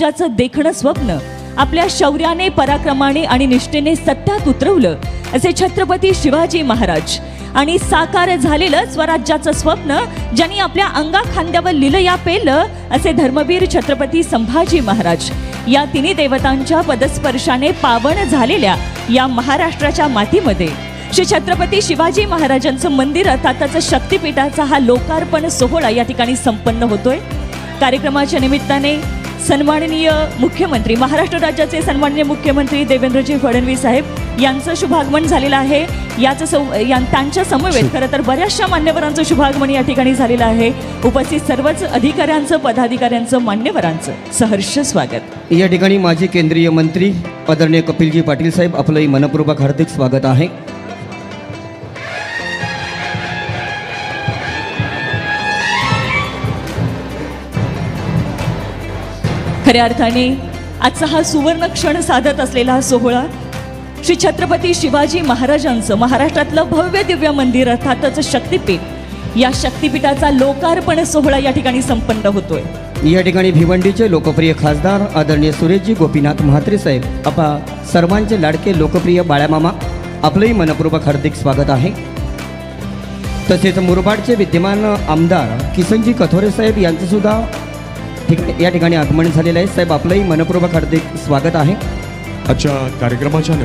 राज्याचं देखणं स्वप्न आपल्या शौर्याने पराक्रमाने आणि निष्ठेने सत्यात उतरवलं असे छत्रपती शिवाजी महाराज. आणि साकार झालेलं स्वराज्याचं स्वप्न ज्यांनी आपल्या अंगा खांद्यावर लिलया पेलं असे धर्मवीर छत्रपती संभाजी महाराज. या तिन्ही देवतांच्या पदस्पर्शाने पावन झालेल्या या महाराष्ट्राच्या मातीमध्ये. श्री छत्रपती शिवाजी महाराजांचं मंदिर अर्थातच शक्तिपीठाचा हा लोकार्पण सोहळा या ठिकाणी संपन्न होतोय. कार्यक्रमाच्या निमित्ताने सन्माननीय मुख्यमंत्री महाराष्ट्र राज्याचे सन्माननीय मुख्यमंत्री देवेंद्रजी फडणवीस साहेब यांचं शुभागमन झालेलं आहे. याचं सौ या त्यांच्या समवेत खरं तर बऱ्याचशा मान्यवरांचं शुभागमन या ठिकाणी झालेलं आहे. उपस्थित सर्वच अधिकाऱ्यांचं पदाधिकाऱ्यांचं मान्यवरांचं सहर्ष स्वागत. या ठिकाणी माजी केंद्रीय मंत्री आदरणीय कपिलजी पाटील साहेब आपलंही मनपूर्वक हार्दिक स्वागत आहे. खऱ्या अर्थाने आजचा हा सुवर्ण क्षण साधत असलेला हा सोहळा श्री छत्रपती शिवाजी महाराजांचं महाराष्ट्रातलं भव्य दिव्य मंदिर अर्थातच शक्तिपीठ. या शक्तिपीठाचा लोकार्पण सोहळा या ठिकाणी संपन्न होतोय. या ठिकाणी भिवंडीचे लोकप्रिय खासदार आदरणीय सुरेशजी गोपीनाथ म्हात्रे साहेब आपा सर्वांचे लाडके लोकप्रिय बाळ्यामामा आपलंही मनपूर्वक हार्दिक स्वागत आहे. तसेच मुरबाडचे विद्यमान आमदार किसनजी कथोरे साहेब यांचं सुद्धा ठिक- या ठिकाणी आगमन झालेलं आहे. साहेब आपलंही मनपूर्वक हार्दिक स्वागत आहे. आजच्या कार्यक्रमाच्या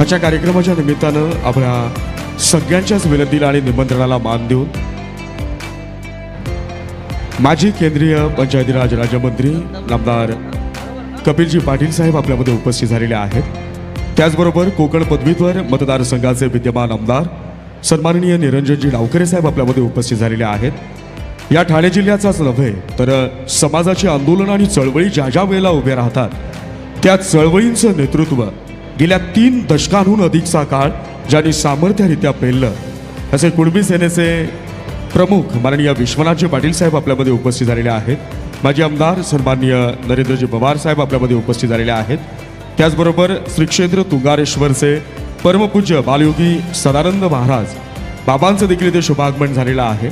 आजच्या कार्यक्रमाच्या निमित्तानं आपल्या सगळ्यांच्याच विनंतीला आणि निमंत्रणाला मान देऊन माजी केंद्रीय पंचायती राज राज्यमंत्री नामदार कपिलजी पाटील साहेब आपल्यामध्ये उपस्थित झालेले आहेत. त्याचबरोबर कोकण पदवीधर मतदारसंघाचे विद्यमान आमदार सन्माननीय निरंजनजी डावकरे साहेब आपल्यामध्ये उपस्थित झालेले आहेत. या ठाणे जिल्ह्याचाच नव्हे तर समाजाची आंदोलन आणि चळवळी ज्या ज्या वेळेला उभे राहतात त्या चळवळींचं नेतृत्व गेल्या तीन दशकांहून अधिकचा काळ ज्यांनी सामर्थ्यरित्या पेललं असे कुणबी सेनेचे प्रमुख माननीय विश्वनाथजी पाटील साहेब आपल्यामध्ये उपस्थित झालेले आहेत. माजी आमदार सन्माननीय नरेंद्रजी पवार साहेब आपल्यामध्ये उपस्थित झालेले आहेत. त्याचबरोबर श्री क्षेत्र तुंगारेश्वरचे परमपूज्य बालयोगी सदानंद महाराज बाबांचं देखील इथे शुभागमन झालेलं आहे.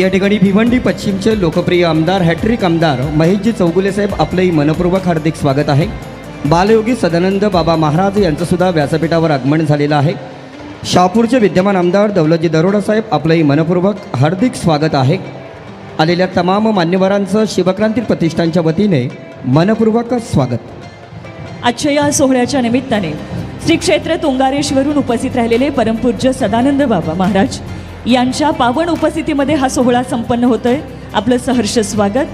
या ठिकाणी भिवंडी पश्चिमचे लोकप्रिय आमदार हॅट्रिक आमदार महेशजी चौगुले साहेब आपलंही मनपूर्वक हार्दिक स्वागत आहे. बालयोगी सदानंद बाबा महाराज यांचं सुद्धा व्यासपीठावर आगमन झालेलं आहे. शहापूरचे विद्यमान आमदार दौलतजी दरोडा साहेब आपलंही मनपूर्वक हार्दिक स्वागत आहे. आलेल्या तमाम मान्यवरांचं शिवक्रांती प्रतिष्ठानच्या वतीने मनपूर्वक स्वागत. आजच्या या सोहळ्याच्या निमित्ताने श्री क्षेत्र तुंगारेश्वरून उपस्थित राहिलेले परमपूज्य सदानंद बाबा महाराज. यांच्या पावन उपस्थितीमध्ये हा सोहळा संपन्न होतोय. आपलं सहर्ष स्वागत.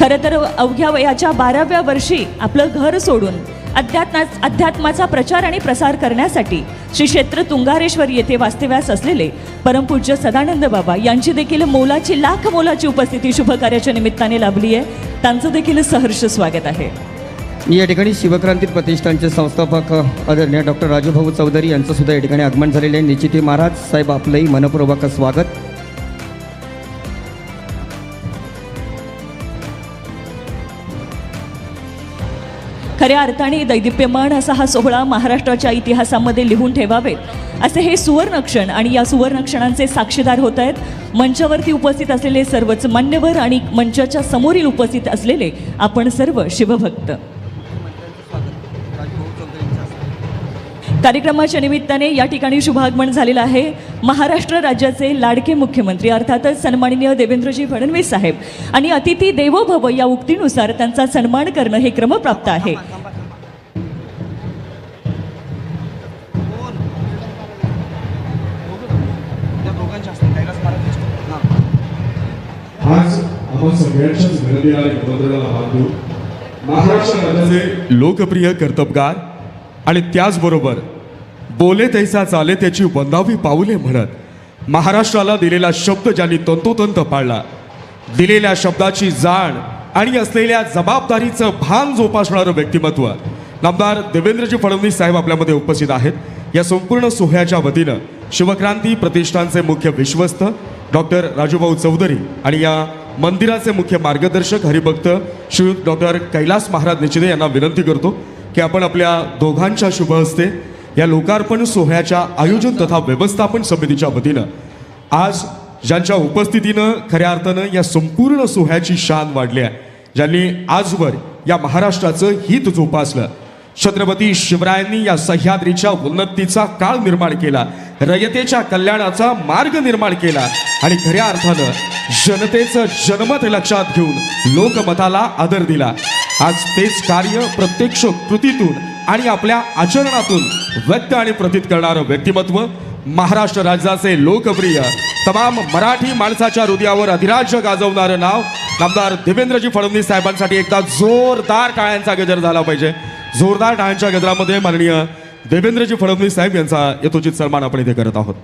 खरं तर अवघ्या वयाच्या बाराव्या वर्षी आपलं घर सोडून अध्यात्मा अध्यात्माचा प्रचार आणि प्रसार करण्यासाठी श्री क्षेत्र तुंगारेश्वर येथे वास्तव्यास असलेले परमपूज्य सदानंद बाबा यांची देखील मोलाची लाख मोलाची उपस्थिती शुभकार्याच्या निमित्ताने लाभली आहे. त्यांचं देखील सहर्ष स्वागत आहे. या ठिकाणी शिवक्रांती प्रतिष्ठानचे संस्थापक आदरणीय डॉक्टर राजूभाऊ चौधरी यांचं सुद्धा या ठिकाणी आगमन झालेले आहे. निश्चिती महाराज साहेब आपलंही मनपूर्वक स्वागत. खऱ्या अर्थाने दैदिप्यमान असा हा सोहळा महाराष्ट्राच्या इतिहासामध्ये लिहून ठेवावेत. असे हे सुवर्णक्षण आणि या सुवर्णक्षणांचे साक्षीदार होत आहेत. मंचावरती उपस्थित असलेले सर्वच मान्यवर आणि मंचाच्या समोरील उपस्थित असलेले आपण सर्व शिवभक्त. कार्यक्रमाच्या निमित्ताने या ठिकाणी शुभागमन झालेलं आहे. महाराष्ट्र राज्याचे लाडके मुख्यमंत्री अर्थातच सन्माननीय देवेंद्रजी फडणवीस साहेब आणि अतिथी देवो भव या उक्तीनुसार त्यांचा सन्मान करणं हे क्रमप्राप्त आहे. आज आपण सगळ्यांच्याच निमंत्रणाला देऊ महाराष्ट्र राज्याचे लोकप्रिय कर्तबगार आणि त्याचबरोबर बोले तैसा चाले त्याची वंदावी पाऊले म्हणत. महाराष्ट्राला दिलेला शब्द ज्यांनी तंतोतंत पाळला दिलेल्या शब्दाची जाण आणि असलेल्या जबाबदारीचं भान जोपासणारं व्यक्तिमत्व. नामदार देवेंद्रजी फडणवीस साहेब आपल्यामध्ये उपस्थित आहेत. या संपूर्ण सोहळ्याच्या वतीनं शिवक्रांती प्रतिष्ठानचे मुख्य विश्वस्त डॉक्टर राजूभाऊ चौधरी आणि या मंदिराचे मुख्य मार्गदर्शक हरिभक्त श्री डॉक्टर कैलास महाराज निचिदे यांना विनंती करतो की आपण आपल्या दोघांच्या शुभ हस्ते या लोकार्पण सोहळ्याच्या आयोजन तथा व्यवस्थापन समितीच्या वतीनं आज ज्यांच्या उपस्थितीनं खऱ्या अर्थानं या संपूर्ण सोहळ्याची शान वाढली आहे ज्यांनी आजवर या महाराष्ट्राचं हित जोपासलं. छत्रपती शिवरायांनी या सह्याद्रीच्या उन्नतीचा काळ निर्माण केला रयतेच्या कल्याणाचा मार्ग निर्माण केला आणि खऱ्या अर्थानं जनतेचं जनमत लक्षात घेऊन लोकमताला आदर दिला. आज तेच कार्य प्रत्यक्ष कृतीतून आणि आपल्या आचरणातून व्यक्त आणि प्रतीत करणारं व्यक्तिमत्व महाराष्ट्र राज्याचे लोकप्रिय तमाम मराठी माणसाच्या हृदयावर अधिराज्य गाजवणारं नाव नामदार देवेंद्रजी फडणवीस साहेबांसाठी एकदा जोरदार टाळ्यांचा गजर झाला पाहिजे. जोरदार टाळ्यांच्या गजरामध्ये माननीय देवेंद्रजी फडणवीस साहेब यांचा यथोचित सन्मान आपण इथे करत आहोत.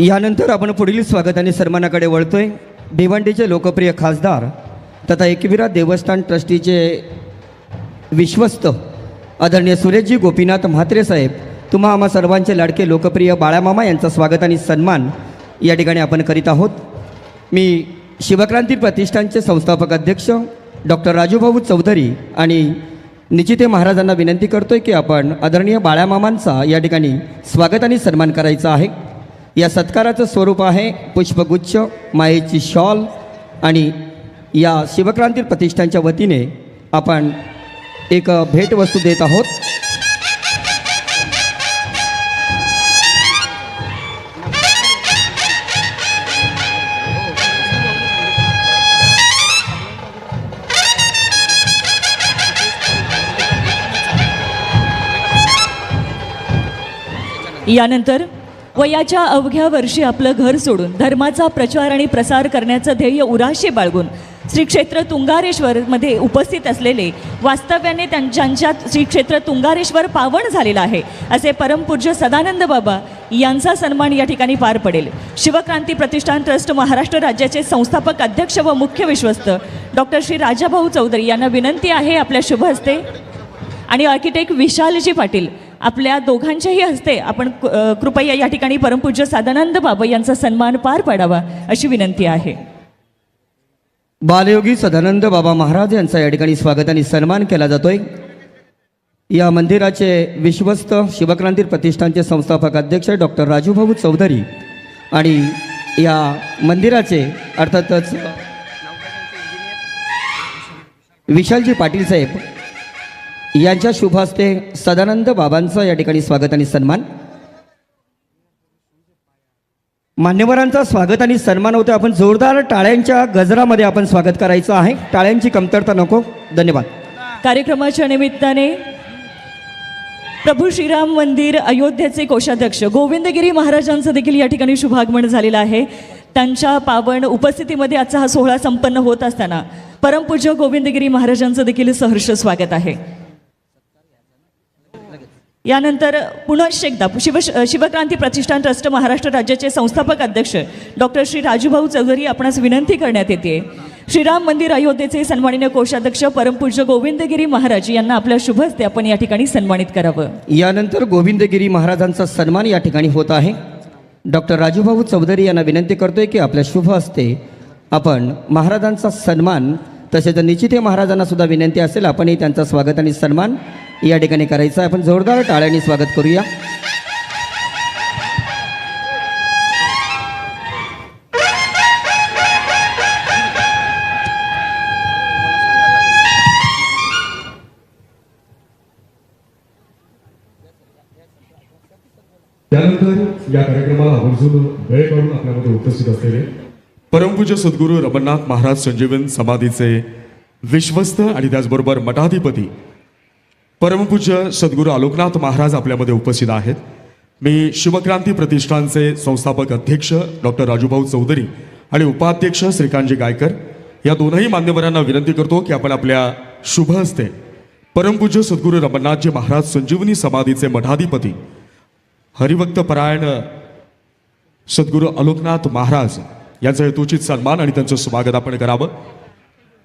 यानंतर आपण पुढील स्वागत आणि सन्मानाकडे वळतोय. भिवंडीचे लोकप्रिय खासदार तथा एकविरा देवस्थान ट्रस्टीचे विश्वस्त आदरणीय सुरेशजी गोपीनाथ म्हात्रे साहेब तुम्हा आम्हा सर्वांचे लाडके लोकप्रिय बाळामामा यांचा स्वागत आणि सन्मान या ठिकाणी आपण करीत आहोत. मी शिवक्रांती प्रतिष्ठानचे संस्थापक अध्यक्ष डॉक्टर राजूभाऊ चौधरी आणि निचिते महाराजांना विनंती करतोय की आपण आदरणीय बाळामामांचा या ठिकाणी स्वागत आणि सन्मान करायचा आहे. या सत्काराचं स्वरूप आहे पुष्पगुच्छ मायेची शॉल आणि या शिवक्रांती प्रतिष्ठानच्या वतीने आपण एक भेटवस्तू देत आहोत. यानंतर वयाच्या अवघ्या वर्षी आपलं घर सोडून धर्माचा प्रचार आणि प्रसार करण्याचं ध्येय उराशी बाळगून श्री क्षेत्र तुंगारेश्वरमध्ये उपस्थित असलेले वास्तव्याने त्यां- श्री क्षेत्र तुंगारेश्वर पावन झालेलं आहे असे परमपूज्य सदानंद बाबा यांचा सन्मान या ठिकाणी पार पडेल. शिवक्रांती प्रतिष्ठान ट्रस्ट महाराष्ट्र राज्याचे संस्थापक अध्यक्ष व मुख्य विश्वस्त डॉक्टर श्री राजाभाऊ चौधरी यांना विनंती आहे आपल्या शुभ हस्ते. आणि आर्किटेक्ट विशालजी पाटील आपल्या दोघांच्याही हस्ते आपण क- कृपया या ठिकाणी परमपूज्य सादानंद बाबा यांचा सन्मान पार पाडावा अशी विनंती आहे. बालयोगी सदानंद बाबा महाराज यांचा या ठिकाणी स्वागत आणि सन्मान केला जातोय. या मंदिराचे विश्वस्त शिवक्रांती प्रतिष्ठानचे संस्थापक अध्यक्ष डॉक्टर राजूभाऊ चौधरी आणि या मंदिराचे अर्थातच विशालजी पाटील साहेब यांच्या शुभ हस्ते सदानंद बाबांचं या ठिकाणी स्वागत आणि सन्मान. मान्यवरांचा स्वागत आणि सन्मान होतो. आपण जोरदार टाळ्यांच्या गजरामध्ये आपण स्वागत करायचं आहे. टाळ्यांची कमतरता नको. धन्यवाद. कार्यक्रमाच्या निमित्ताने प्रभू श्रीराम मंदिर अयोध्येचे कोषाध्यक्ष गोविंदगिरी महाराजांचं देखील या ठिकाणी शुभागमन झालेलं आहे. त्यांच्या पावन उपस्थितीमध्ये आजचा हा सोहळा संपन्न होत असताना परमपूज्य गोविंदगिरी महाराजांचं देखील सहर्ष स्वागत आहे. यानंतर पुनश्च एकदा शिव शिवक्रांती प्रतिष्ठान ट्रस्ट महाराष्ट्र राज्याचे संस्थापक अध्यक्ष डॉक्टर श्री राजूभाऊ चौधरी आपणास विनंती करण्यात येते. श्रीराम मंदिर अयोध्येचे सन्माननीय कोषाध्यक्ष परमपूज्य गोविंदगिरी महाराज यांना आपल्या शुभ हस्ते आपण या ठिकाणी सन्मानित करावं. यानंतर गोविंदगिरी महाराजांचा सन्मान या ठिकाणी होत आहे. डॉक्टर राजूभाऊ चौधरी यांना विनंती करतोय की आपल्या शुभ हस्ते आपण महाराजांचा सन्मान तसेच निश्चिते महाराजांना सुद्धा विनंती असेल आपणही त्यांचा स्वागत आणि सन्मान या ठिकाणी करायचं आहे. आपण जोरदार टाळ्यांनी स्वागत करूया. त्यानंतर या कार्यक्रमाला आवर्जून वेळ काढून आपल्यामध्ये उपस्थित असलेले परमपूज्य सद्गुरू रमणनाथ महाराज संजीवन समाधीचे विश्वस्त आणि त्याचबरोबर मठाधिपती परमपूज्य सद्गुरू आलोकनाथ महाराज आपल्यामध्ये उपस्थित आहेत. मी शिवक्रांती प्रतिष्ठानचे संस्थापक अध्यक्ष डॉक्टर राजूभाऊ चौधरी आणि उपाध्यक्ष श्रीकांतजी गायकर या दोनही मान्यवरांना विनंती करतो की आपण आपल्या शुभ हस्ते परमपूज्य सद्गुरू रमणनाथजी महाराज संजीवनी समाधीचे मठाधिपती हरिभक्त परायण सद्गुरू अलोकनाथ महाराज यांचा हेतुचित सन्मान आणि त्यांचं स्वागत आपण करावं.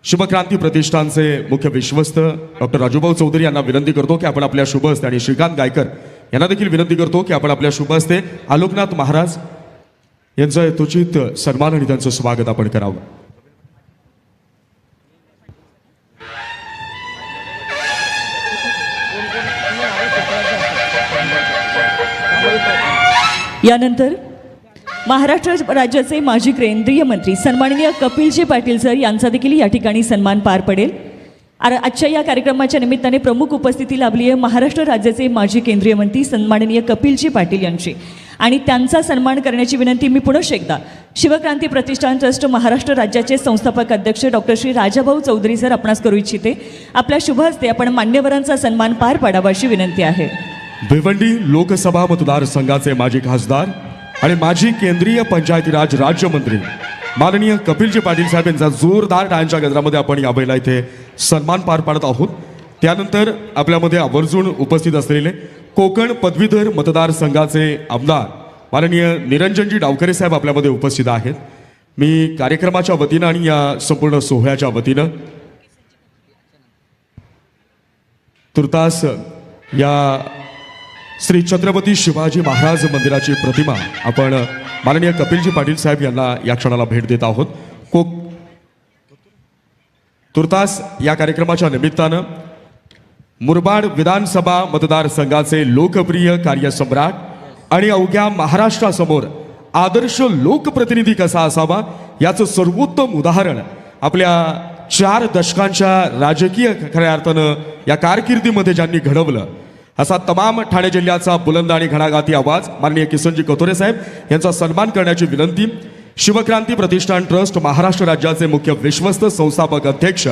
शुभक्रांती प्रतिष्ठानचे मुख्य विश्वस्त डॉक्टर राजूभाऊ चौधरी यांना विनंती करतो की आपण आपल्या शुभ हस्ते आणि श्रीकांत गायकर यांना देखील विनंती करतो की आपण आपल्या शुभ हस्ते आलोकनाथ महाराज यांचा यथोचित सन्मान आणि त्यांचं स्वागत आपण करावं. यानंतर महाराष्ट्र राज्याचे माजी केंद्रीय मंत्री सन्माननीय कपिलजी पाटील सर यांचा देखील या ठिकाणी सन्मान पार पडेल. आर आजच्या या कार्यक्रमाच्या निमित्ताने प्रमुख उपस्थिती लाभली आहे महाराष्ट्र राज्याचे माजी केंद्रीय मंत्री सन्माननीय कपिलजी पाटील यांची. आणि त्यांचा सन्मान करण्याची विनंती मी पुनश एकदा शिवक्रांती प्रतिष्ठान ट्रस्ट महाराष्ट्र राज्याचे संस्थापक अध्यक्ष डॉक्टर श्री राजाभाऊ चौधरी सर आपणास करू इच्छिते. आपल्या शुभ हस्ते आपण मान्यवरांचा सन्मान पार पाडावा अशी विनंती आहे. भिवंडी लोकसभा मतदारसंघाचे माजी खासदार आणि माजी केंद्रीय पंचायती राज राज्यमंत्री माननीय कपिलजी पाटील साहेब यांचा जोरदार टाळ्यांच्या गजरामध्ये आपण या बैला इथे सन्मान पार पाडत आहोत. त्यानंतर आपल्यामध्ये आवर्जून उपस्थित असलेले कोकण पदवीधर मतदारसंघाचे आमदार माननीय निरंजनजी डावकरे साहेब आपल्यामध्ये उपस्थित आहेत. मी कार्यक्रमाच्या वतीनं आणि या संपूर्ण सोहळ्याच्या वतीनं तुर्तास या श्री छत्रपती शिवाजी महाराज मंदिराची प्रतिमा आपण माननीय कपिलजी पाटील साहेब यांना या क्षणाला भेट देत आहोत. कोक तुर्तास या कार्यक्रमाच्या निमित्तानं मुरबाड विधानसभा मतदारसंघाचे लोकप्रिय कार्यसम्राट आणि अवघ्या महाराष्ट्रासमोर आदर्श लोकप्रतिनिधी कसा असावा याचं सर्वोत्तम उदाहरण आपल्या चार दशकांच्या राजकीय खऱ्या अर्थानं या कारकिर्दीमध्ये ज्यांनी घडवलं असा तमाम ठाणे जिल्ह्याचा बुलंद आणि घणाघाती आवाज माननीय किसनजी कथोरे साहेब यांचा सन्मान करण्याची विनंती. शिवक्रांती प्रतिष्ठान ट्रस्ट महाराष्ट्र राज्याचे मुख्य विश्वस्त संस्थापक अध्यक्ष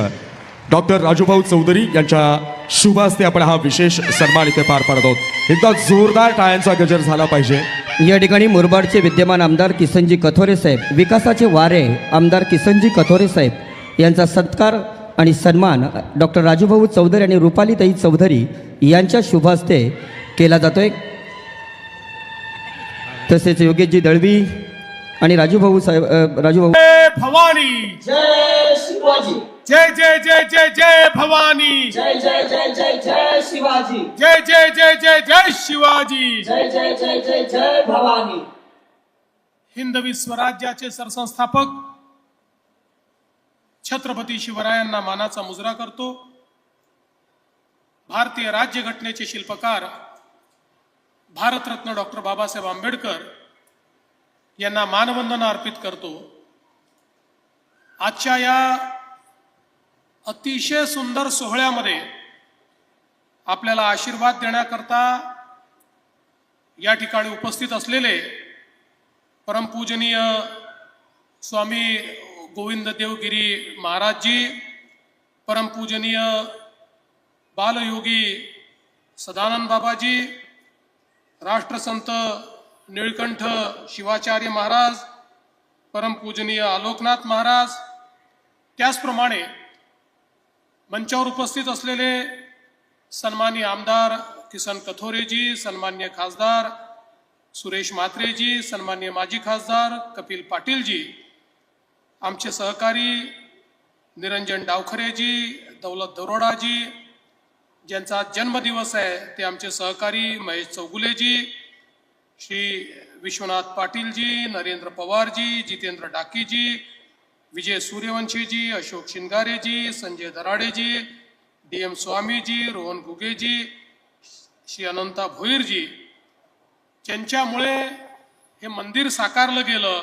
डॉक्टर राजूभाऊ चौधरी यांच्या शुभ हस्ते आपण हा विशेष सन्मान इथे पार पाडत आहोत. एकदा जोरदार टाळ्यांचा गजर झाला पाहिजे. या ठिकाणी मुरबाडचे विद्यमान आमदार किसनजी कथोरे साहेब विकासाचे वारे आमदार किसनजी कथोरे साहेब यांचा सत्कार आणि सन्मान डॉक्टर राजूभाऊ चौधरी आणि रुपालीताई चौधरी यांच्या शुभ हस्ते केला जातोय तसेच योगेशजी दळवी आणि राजूभाऊ साहेब राजूभाऊ जय भवानी जय शिवाजी जय जय जय जय जय भवानी जय जय जय जय जय शिवाजी जय जय जय जय जय शिवाजी जय जय जय जय जय भवानी हिंदवी स्वराज्याचे सरसंस्थापक छत्रपती शिवरायांना मानाचा मुजरा करतो. भारतीय राज्यघटनेचे शिल्पकार भारतरत्न डॉक्टर बाबासाहेब आंबेडकर यांना मानवंदना अर्पित करतो. आजच्या या अतिशय सुंदर सोहळ्यामध्ये आपल्याला आशीर्वाद देण्याकरता या ठिकाणी उपस्थित असलेले परमपूजनीय स्वामी गोविंद देवगिरी महाराजजी परमपूजनीय बालयोगी सदानंद बाबाजी राष्ट्रसंत निळकंठ शिवाचार्य महाराज परमपूजनीय आलोकनाथ महाराज त्याचप्रमाणे मंचावर उपस्थित असलेले सन्मान्य आमदार किसन कथोरेजी सन्मान्य खासदार सुरेश म्हात्रेजी सन्मान्य माजी खासदार कपिल पाटीलजी आमचे सहकारी निरंजन डावखरेजी दौलत दरोडाजी ज्यांचा जन्मदिवस आहे ते आमचे सहकारी महेश चौगुलेजी श्री विश्वनाथ पाटीलजी नरेंद्र पवारजी जितेंद्र डाकीजी विजय सूर्यवंशीजी अशोक शिंगारेजी संजय दराडेजी डी एम स्वामीजी रोहन गुगेजी श्री अनंता भोईरजी ज्यांच्यामुळे हे मंदिर साकारलं गेलं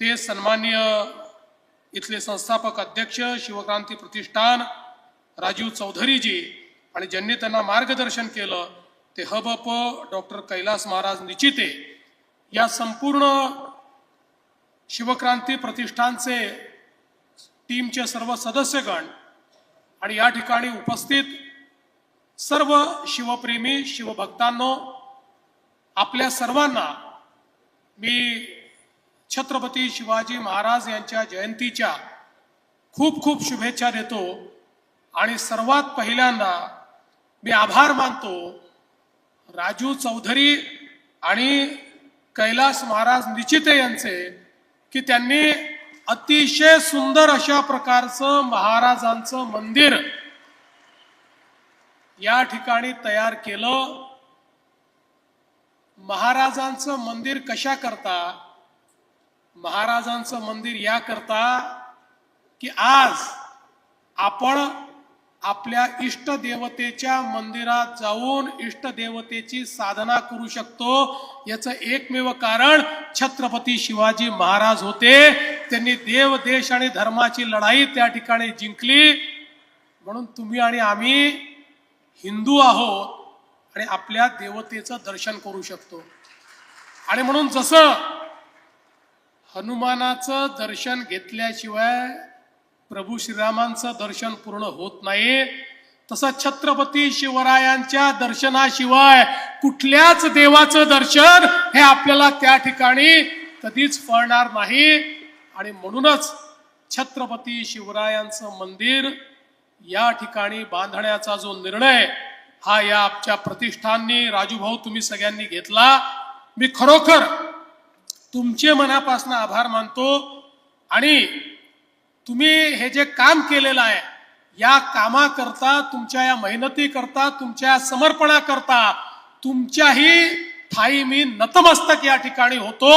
ते सन्मान्य इथले संस्थापक अध्यक्ष शिवक्रांती प्रतिष्ठान राजीव चौधरीजी आणि ज्यांनी त्यांना मार्गदर्शन केलं ते हबप डॉक्टर कैलास महाराज निचिते या संपूर्ण शिवक्रांती प्रतिष्ठानचे टीमचे सर्व सदस्यगण आणि या ठिकाणी उपस्थित सर्व शिवप्रेमी शिवभक्तांनो आपल्या सर्वांना मी छत्रपती शिवाजी महाराज यांच्या जयंतीच्या खूप खूप शुभेच्छा देतो. आणि सर्वात पहिल्यांदा मी आभार मानतो राजू चौधरी आणि कैलास महाराज निचिते यांचे की त्यांनी अतिशय सुंदर अशा प्रकारचं महाराजांचं मंदिर या ठिकाणी तयार केलं. महाराजांचं मंदिर कशा करता? महाराजांचं मंदिर याकरता की आज आपण आपल्या इष्टदेवतेच्या मंदिरात जाऊन इष्टदेवतेची साधना करू शकतो. याचं एकमेव कारण छत्रपती शिवाजी महाराज होते. त्यांनी देव देश आणि धर्माची लढाई त्या ठिकाणी जिंकली. म्हणून तुम्ही आणि आम्ही हिंदू आहोत आणि आपल्या देवतेचं दर्शन करू शकतो. आणि म्हणून जसं हनुमानाचं दर्शन घेतल्याशिवाय प्रभू श्रीरामांचं दर्शन पूर्ण होत नाही. तसं छत्रपती शिवरायांच्या दर्शनाशिवाय कुठल्याच देवाचं दर्शन हे आपल्याला त्या ठिकाणी कधीच फळणार नाही. आणि म्हणूनच छत्रपती शिवरायांचं मंदिर या ठिकाणी बांधण्याचा जो निर्णय हा या आमच्या प्रतिष्ठाननी राजूभाऊ तुम्ही सगळ्यांनी घेतला. मी खरोखर तुमचे मनापासून आभार मानतो आणि तुम्ही हे जे काम केलेलं आहे या कामाकरता तुमच्या या मेहनतीकरता तुमच्या समर्पणाकरता तुमच्याही ठाई मी नतमस्तक या ठिकाणी होतो.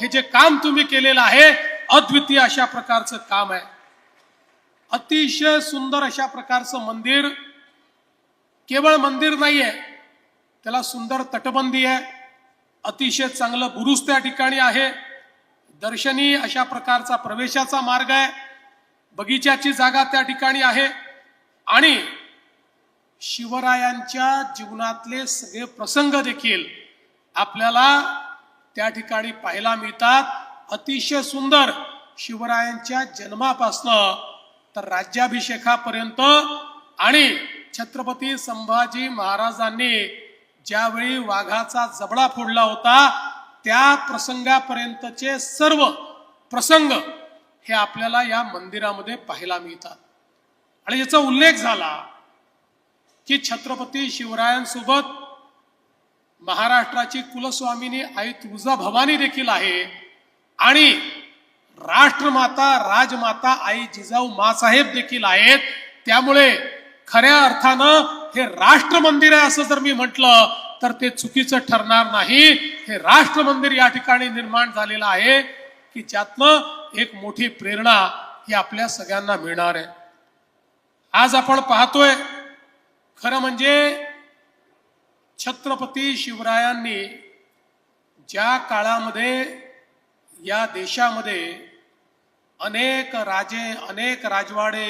हे जे काम तुम्ही केलेलं आहे अद्वितीय अशा प्रकारचं काम आहे. अतिशय सुंदर अशा प्रकारचं मंदिर केवळ मंदिर नाहीये त्याला सुंदर तटबंदी आहे. अतिशय चांगलं बुरुज त्या ठिकाणी आहे. दर्शनी अशा प्रकारचा प्रवेशाचा मार्ग आहे. बगीच्याची जागा त्या ठिकाणी आहे. आणि शिवरायांच्या जीवनातले सगळे प्रसंग देखील आपल्याला त्या ठिकाणी पाहायला मिळतात. अतिशय सुंदर शिवरायांच्या जन्मापासनं तर राज्याभिषेकापर्यंत आणि छत्रपती संभाजी महाराजांनी ज्यावेळी वाघाचा जबडा फोडला होता त्या प्रसंगापर्यंतचे सर्व प्रसंग हे आपल्याला या मंदिरामध्ये पाहायला मिळतात. आणि याचा उल्लेख झाला की छत्रपती शिवरायांसोबत महाराष्ट्राची कुलस्वामिनी आई तुळजा भवानी देखील आहे आणि राष्ट्रमाता राजमाता आई जिजाऊ मासाहेब देखील आहेत. त्यामुळे खऱ्या अर्थानं हे राष्ट्र मंदिर आहे असं जर मी म्हटलं तर ते चुकीचं ठरणार नाही. हे राष्ट्र मंदिर या ठिकाणी निर्माण झालेलं आहे की ज्यातनं एक मोठी प्रेरणा ही आपल्या सगळ्यांना मिळणार आहे. आज आपण पाहतोय खरं म्हणजे छत्रपती शिवरायांनी ज्या काळामध्ये या देशामध्ये अनेक राजे अनेक राजवाडे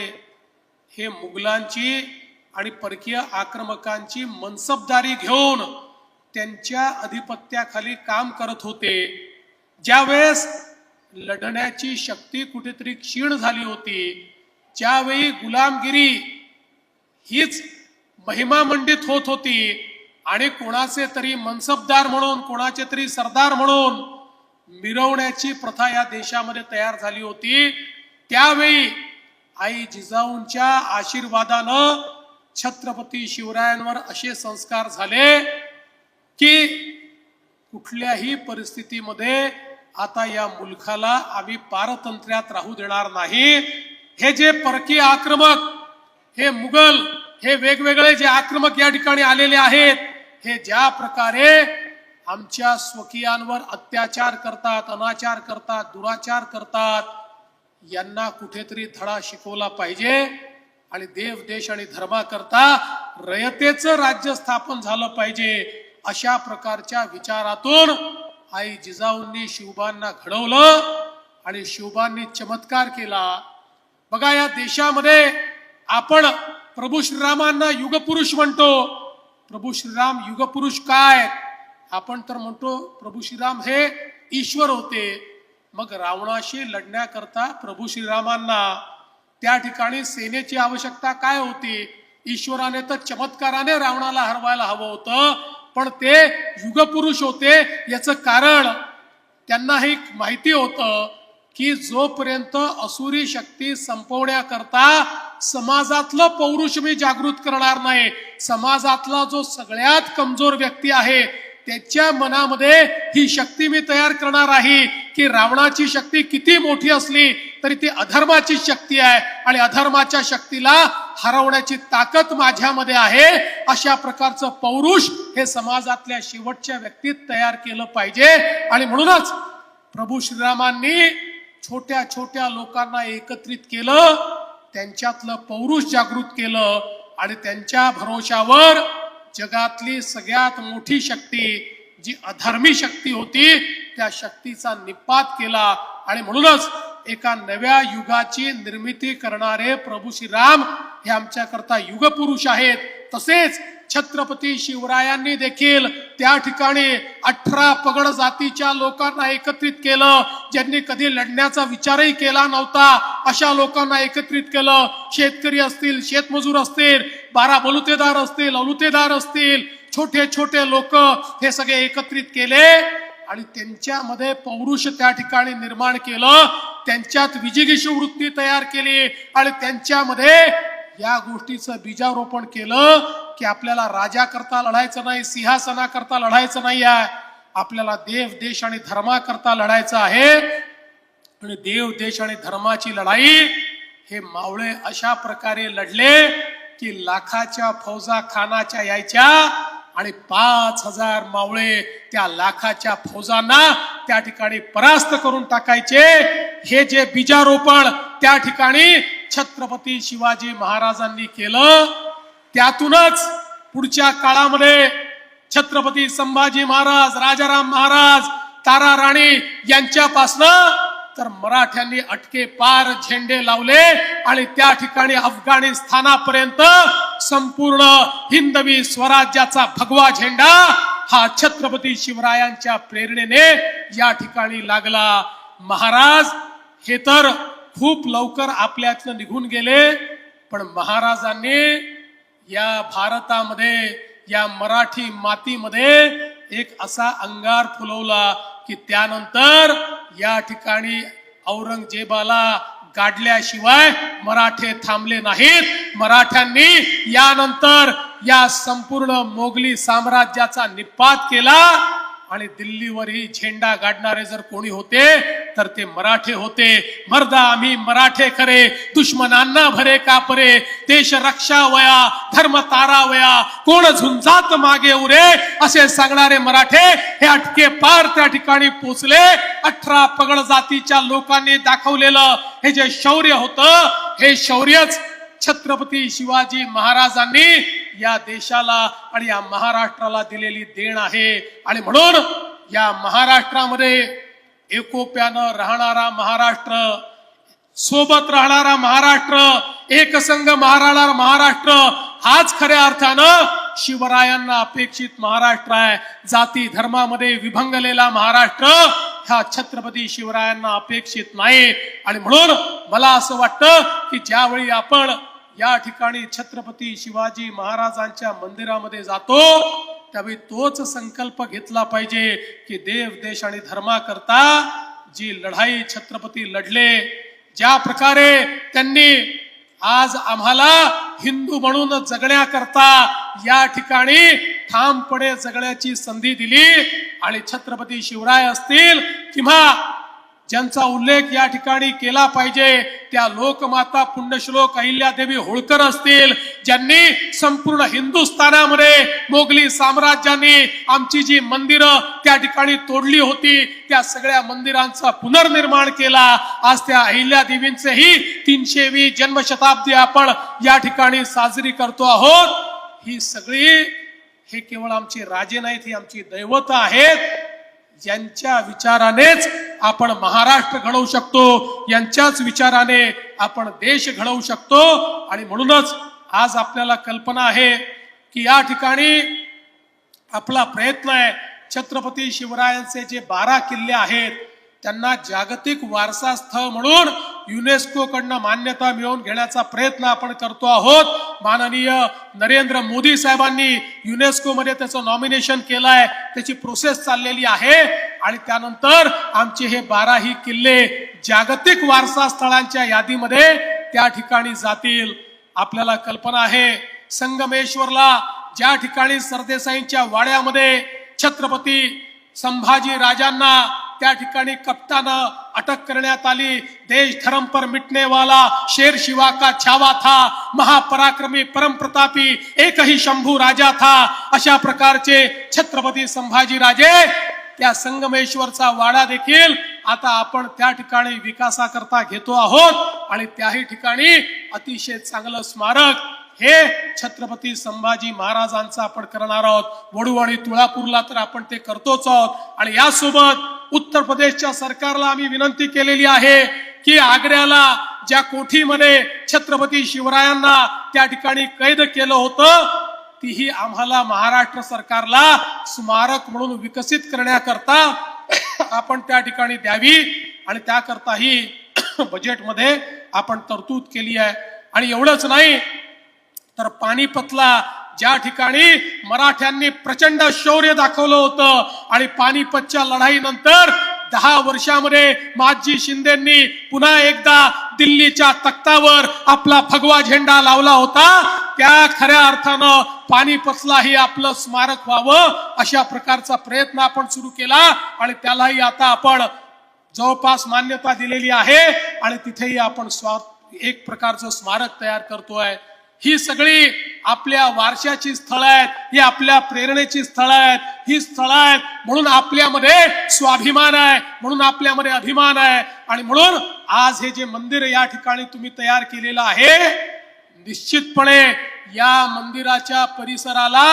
हे मुघलांची आणि परकीय आक्रमकांची मनसबदारी घेऊन त्यांच्या अधिपत्याखाली काम करत होते. ज्यावेळेस लढण्याची शक्ती कुठेतरी क्षीण झाली होती ज्यावेळी गुलामगिरी हीच महिमामंडित होत होती. आणि कोणाचे तरी मनसबदार म्हणून कोणाचे तरी सरदार म्हणून मिरवण्याची प्रथा या देशामध्ये तयार झाली होती. त्यावेळी आई जिजाऊंच्या आशीर्वादानं छत्रपती शिवरायांवर असे संस्कार झाले की कुठल्याही परिस्थितीमध्ये आता या मुलखाला आम्ही पारतंत्र्यात राहू देणार नाही. हे जे परकीय आक्रमक हे मुघल हे वेगवेगळे जे आक्रमक या ठिकाणी आलेले आहेत हे ज्या प्रकारे आमच्या स्वकीयांवर अत्याचार करतात अनाचार करतात दुराचार करतात यांना कुठेतरी धडा शिकवला पाहिजे. आणि देव देश आणि धर्माकरता रयतेचं राज्य स्थापन झालं पाहिजे अशा प्रकारच्या विचारातून आई जिजाऊंनी शिवबांना घडवलं आणि शिवबांनी चमत्कार केला. बघा या देशामध्ये आपण प्रभू श्रीरामांना युगपुरुष म्हणतो. प्रभू श्रीराम युगपुरुष काय? आपण तर म्हणतो प्रभू श्रीराम हे ईश्वर होते. मग रावणाशी लढण्याकरता प्रभू श्रीरामांना त्या ठिकाणी सेनेची आवश्यकता काय होती? ईश्वराने तर चमत्काराने रावणाला हरवायला हवं होतं पण ते युगपुरुष होते याचं कारण त्यांना हे माहिती होतं की जोपर्यंत असुरी शक्ती संपवण्याकरता समाजातलं पौरुष मी जागृत करणार नाही समाजातला जो सगळ्यात कमजोर व्यक्ती आहे त्याच्या मनामध्ये ही शक्ती मी तयार करणार आहे. की रावणाची शक्ती किती मोठी असली तरी ती अधर्माची शक्ती आहे. आणि अधर्माच्या शक्तीला हरवण्याची ताकद माझ्यामध्ये आहे. अशा प्रकारचं पौरुष हे समाजातल्या शेवटच्या व्यक्तीत तयार केलं पाहिजे. आणि म्हणूनच प्रभू श्रीरामांनी छोट्या छोट्या लोकांना एकत्रित केलं त्यांच्यातलं पौरुष जागृत केलं आणि त्यांच्या भरोशावर जगातली सगळ्यात मोठी शक्ती जी अधर्मी शक्ती होती त्या शक्तीचा निपात केला आणि म्हणूनच एका नव्या युगाची निर्मिती करणारे प्रभू श्रीराम हे आमच्याकरता युगपुरुष आहेत. तसेच छत्रपती शिवरायांनी देखील त्या ठिकाणी अठरा पगड जातीच्या लोकांना एकत्रित केलं. ज्यांनी कधी लढण्याचा विचारही केला नव्हता अशा लोकांना एकत्रित केलं. शेतकरी असतील शेतमजूर असतील बारा बलुतेदार असतील अलुतेदार असतील छोटे छोटे लोक हे सगळे एकत्रित केले. आणि त्यांच्यामध्ये पौरुष त्या ठिकाणी निर्माण केलं त्यांच्यात विजिगीशी वृत्ती तयार केली आणि त्यांच्यामध्ये या गोष्टीचं बीजारोपण केलं की आपल्याला राजा करता लढायचं नाही सिंहासना करता लढायचं नाही आहे. आपल्याला देव देश आणि धर्माकरता लढायचं आहे. आणि देव देश आणि धर्माची लढाई हे मावळे अशा प्रकारे लढले की लाखाच्या फौजा खानाच्या यायच्या आणि पाच हजार मावळे त्या लाखाच्या फौजांना त्या ठिकाणी परास्त करून टाकायचे. हे जे बीजारोपण त्या ठिकाणी छत्रपती शिवाजी महाराजांनी केलं. त्यातूनच पुढच्या काळामध्ये छत्रपती संभाजी महाराज राजाराम महाराज तारा राणी यांच्यापासनं तर मराठ्यांनी अटके पार झेंडे लावले आणि त्या ठिकाणी अफगाणिस्तानापर्यंत संपूर्ण हिंदवी स्वराज्याचा भगवा झेंडा हा छत्रपती शिवरायांच्या प्रेरणेने या ठिकाणी लागला. महाराज हे तर खूप लवकर आपल्यातनं निघून गेले पण महाराजांनी या भारतामध्ये या मराठी मातीमध्ये एक असा अंगार फुलवला की त्यानंतर या ठिकाणी औरंगजेबाला गाडल्याशिवाय मराठे थांबले नाहीत. मराठ्यांनी यानंतर या संपूर्ण मोगली साम्राज्याचा निपात केला आणि दिल्लीवरही झेंडा गाडणारे जर कोणी होते तर ते मराठे होते. मर्दा आम्ही मराठे खरे. दुश्मनांना भरे का परे देश रक्षा वया धर्म तारा वया. कोण झुंजात मागे उरे? असे सांगणारे मराठे हे अटके पार त्या ठिकाणी पोचले. अठरा पगड जातीच्या लोकांनी दाखवलेलं हे जे शौर्य होतं हे शौर्यच छत्रपती शिवाजी महाराजांनी या देशाला आणि या महाराष्ट्राला दिलेली देण आहे. आणि म्हणून या महाराष्ट्रामध्ये एकोप्यानं राहणारा महाराष्ट्र सोबत राहणारा महाराष्ट्र एकसंघ महाराणा महाराष्ट्र हाच खऱ्या अर्थानं शिवरायांना अपेक्षित महाराष्ट्र आहे. जाती धर्मामध्ये विभंगलेला महाराष्ट्र ह्या छत्रपती शिवरायांना अपेक्षित नाही. आणि म्हणून मला असं वाटतं की ज्यावेळी आपण या ठिकाणी छत्रपती शिवाजी महाराजांच्या मंदिरामध्ये जातो त्यावेळी तोच संकल्प घेतला पाहिजे की देव देश आणि धर्माकरता जी लढाई छत्रपती लढले ज्या प्रकारे त्यांनी आज आम्हाला हिंदू म्हणून जगण्याकरता या ठिकाणी ठामपणे जगण्याची संधी दिली आणि छत्रपती शिवराय असतील किंवा ज्यांचा उल्लेख या ठिकाणी केला पाहिजे त्या लोकमाता पुण्यश्लोक अहिल्यादेवी होळकर असतील ज्यांनी संपूर्ण हिंदुस्थानामध्ये मोगली साम्राज्याने आमची जी मंदिरं त्या ठिकाणी तोडली होती त्या सगळ्या मंदिरांचा पुनर्निर्माण केला. आज त्या अहिल्यादेवींचेही तीनशेवी जन्मशताब्दी आपण या ठिकाणी साजरी करतो आहोत. ही सगळी हे केवळ आमचे राजे नाहीत ही आमची दैवत आहेत. यांच्या विचारानेच आपण महाराष्ट्र घडवू शकतो यांच्याच विचाराने आपण देश घडवू शकतो. आणि म्हणूनच आज आपल्याला कल्पना आहे की या ठिकाणी आपला प्रयत्न आहे छत्रपती शिवरायांचे जे बारा किल्ले आहेत त्यांना जागतिक वारसा स्थळ म्हणून युनेस्को कडनं मान्यता मिळवून घेण्याचा प्रयत्न आपण करतो आहोत. माननीय नरेंद्र मोदी साहेबांनी युनेस्को मध्ये त्याचं नॉमिनेशन केलंय. त्याची प्रोसेस चाललेली आहे. आणि त्यानंतर आमचे हे बाराही किल्ले जागतिक वारसा स्थळांच्या यादीमध्ये त्या ठिकाणी जातील. आपल्याला कल्पना आहे संगमेश्वरला ज्या ठिकाणी सरदेसाईंच्या वाड्यामध्ये छत्रपती संभाजी राजांना त्या ठिकाणी कप्तानं अटक करण्यात आली. देश धर्म पर मिटने वाला शेर शिवा का छावा था महापराक्रमी परम प्रतापी शंभू राजा था. अशा प्रकारचे छत्रपती संभाजी राजे त्या संगमेश्वरचा वाडा देखील आता आपण त्या ठिकाणी विकासाकरता घेतो आहोत. आणि त्याही ठिकाणी अतिशय चांगलं स्मारक हे छत्रपती संभाजी महाराजांचं आपण करणार आहोत. वडू आणि तुळापूरला तर आपण ते करतोच आहोत. आणि यासोबत उत्तर प्रदेशच्या सरकारला आम्ही विनंती केलेली आहे की आग्र्याला ज्या कोठीमध्ये छत्रपती शिवरायांना त्या ठिकाणी कैद केलं होतं तीही आम्हाला महाराष्ट्र सरकारला स्मारक म्हणून विकसित करण्याकरता आपण त्या ठिकाणी द्यावी. आणि त्याकरताही बजेटमध्ये आपण तरतूद केली आहे. आणि एवढंच नाही तर पानिपतला ज्या ठिकाणी मराठ्यांनी प्रचंड शौर्य दाखवलं होतं आणि पानिपतच्या लढाईनंतर दहा वर्षामध्ये माजी शिंदेंनी पुन्हा एकदा दिल्लीच्या तख्तावर आपला फगवा झेंडा लावला होता. त्या खऱ्या अर्थानं पानिपतलाही आपलं स्मारक व्हावं अशा प्रकारचा प्रयत्न आपण सुरू केला आणि त्यालाही आता आपण जवळपास मान्यता दिलेली आहे आणि तिथेही आपण स्वा एक प्रकारचं स्मारक तयार करतोय. ही सगळी आपल्या वारशाची स्थळं आहेत ही आपल्या प्रेरणेची स्थळं आहेत ही स्थळं आहेत म्हणून आपल्यामध्ये स्वाभिमान आहे म्हणून आपल्यामध्ये अभिमान आहे. आणि म्हणून आज हे जे मंदिर या ठिकाणी तुम्ही तयार केलेलं आहे निश्चितपणे या मंदिराच्या परिसराला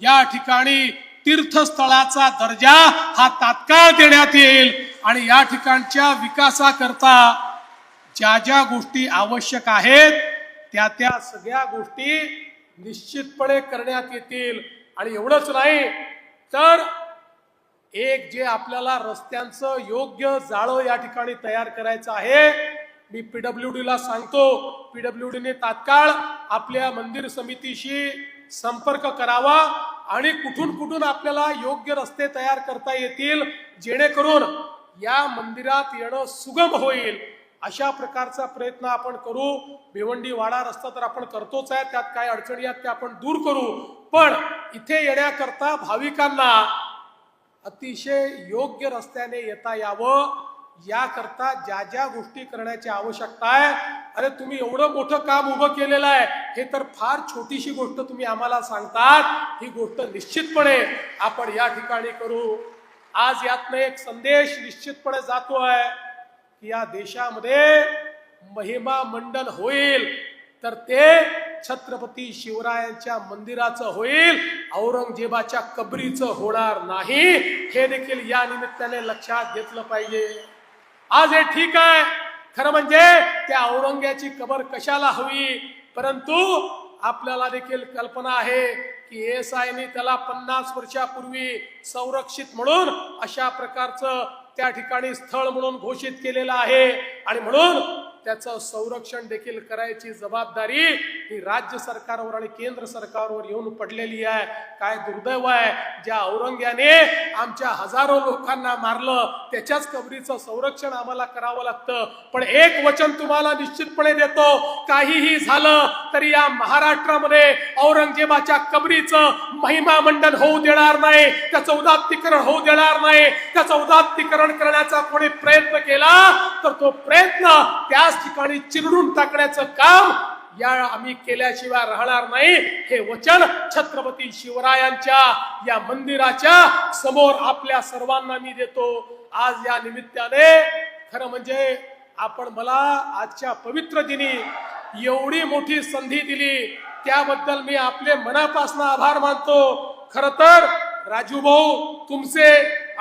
या ठिकाणी तीर्थस्थळाचा दर्जा हा तात्काळ देण्यात येईल. आणि या ठिकाणच्या विकासाकरता ज्या ज्या गोष्टी आवश्यक आहेत त्या त्या सगळ्या गोष्टी निश्चितपणे करण्यात येतील. आणि एवढंच नाही तर एक जे आपल्याला रस्त्यांचं योग्य जाळं या ठिकाणी तयार करायचं आहे मी पीडब्ल्यू डीला सांगतो. पीडब्ल्यू डीने तात्काळ आपल्या मंदिर समितीशी संपर्क करावा आणि कुठून कुठून आपल्याला योग्य रस्ते तयार करता येतील जेणेकरून या मंदिरात येणं सुगम होईल. अशा प्रकारचा प्रयत्न आपण करू. भिवंडी वाडा रस्ता तर आपण करतोच आहे. त्यात काय अडचणी आहेत त्या आपण दूर करू. पण इथे येण्याकरता भाविकांना अतिशय योग्य रस्त्याने येता यावं. याकरता ज्या ज्या गोष्टी करण्याची आवश्यकता आहे. अरे तुम्ही एवढं मोठं काम उभं केलेलं आहे. हे तर फार छोटीशी गोष्ट तुम्ही आम्हाला सांगतात. ही गोष्ट निश्चितपणे आपण या ठिकाणी करू. आज यातनं एक संदेश निश्चितपणे जातो आहे की या देशामध्ये महिमा मंडन होईल तर ते छत्रपती शिवरायांच्या मंदिराचं होईल औरंगजेबाच्या कबरीचं होणार नाही. हे देखील या निमित्ताने लक्षात घेतलं पाहिजे. आज हे ठीक आहे. खरं म्हणजे त्या औरंग्याची कबर कशाला हवी? परंतु आपल्याला देखील कल्पना आहे की एस आयने त्याला पन्नास वर्षापूर्वी संरक्षित म्हणून अशा प्रकारचं त्या ठिकाणी स्थळ म्हणून घोषित केलेलं आहे. आणि म्हणून त्याचं संरक्षण देखील करायची जबाबदारी ही राज्य सरकारवर आणि केंद्र सरकारवर येऊन पडलेली आहे. काय दुर्दैव आहे? ज्या औरंग्याने आमच्या हजारो लोकांना मारलं त्याच्याच कबरीचं संरक्षण आम्हाला करावं लागतं. पण एक वचन तुम्हाला निश्चितपणे देतो काहीही झालं तरी या महाराष्ट्रामध्ये औरंगजेबाच्या कबरीचं महिमा मंडन होऊ देणार नाही त्याचं उदात्तीकरण होऊ देणार नाही. त्याचं उदात्तीकरण करण्याचा कोणी प्रयत्न केला तर तो प्रयत्न त्या त्याच ठिकाणी चिरडून टाकण्याचं काम या आम्ही केल्याशिवाय राहणार नाही. हे वचन छत्रपती शिवरायांच्या या मंदिराच्या समोर आपल्या सर्वांना मी देतो. आज या निमित्ताने खरं म्हणजे आपण मला आजच्या पवित्र दिनी एवढी मोठी संधी दिली. त्याबद्दल मी आपले मनापासून आभार मानतो. खर तर राजू भाऊ तुमचे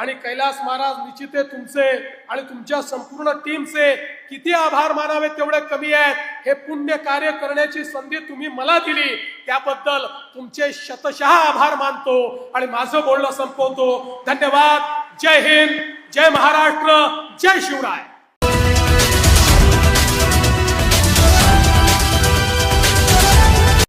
आणि कैलास महाराज निश्चिते तुमचे आणि तुमच्या संपूर्ण टीमचे किती आभार मानावे तेवढे कमी आहेत. हे पुण्य कार्य करण्याची संधी तुम्ही मला दिली. त्याबद्दल तुमचे शतशः आभार मानतो आणि माझं बोलणं संपवतो. धन्यवाद. जय हिंद. जय महाराष्ट्र. जय शिवराय.